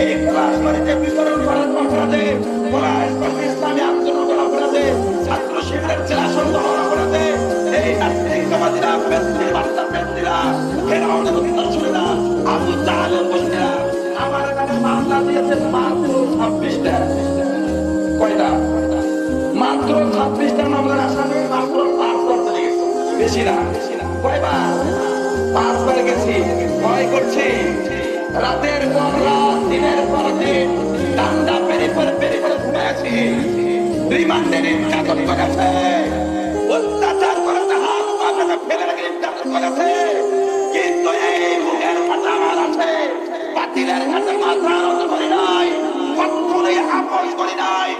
এই ক্লাস বাড়িতে বিতরণ করার অপরাধে পলাশবাসী ইসলামী আন্দোলনের অপরাধে, ছাত্র শিবিরের জেলা সন্দেহের অপরাধে, এই নাস্তিকবাদীরা ব্যক্তির বার্তা ব্যক্তিরা ফেরাউনের উত্তরসূরিরা আবু জাহালের বসিরা আমার নামে মামলা দিয়েছে মাত্র ছাব্বিশটা। কয়টা? মাত্র ছাব্বিশটা মামলার আসামি মাত্র পাঁচবার চলে গেছে। বেশি না বেশি না। কয়বার? পাঁচবার গেছি। ভয় করছি। রাতের পর রাত, দিনের পর দিন ডান্ডা পেরি করে পেরি করে ঘুরে আছি রিমান্ডে নির্যাতন করেছে। অত্যাচার করেছে, হাত ফেলে রেখে নির্যাতন করেছে। কিন্তু এই মুখের আছে। বাতিলের কাছে মাথা করি নাই কখনোই আপোষ করি নাই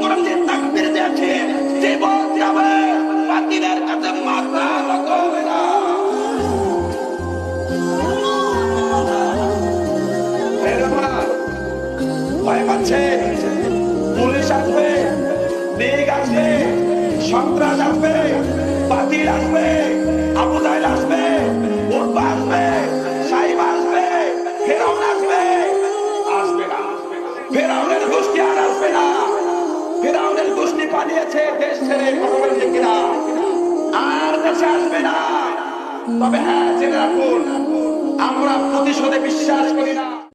করার যে ভয় পাচ্ছে পুলিশ আসবে, লীগ আসবে, সন্ত্রাস আসবে, বাতিল আসবে, আবু আসবে না আর আসবে না। ফেরাউনের গোষ্ঠী পালিয়েছে হ্যাঁ আমরা প্রতিশোধে বিশ্বাস করি না।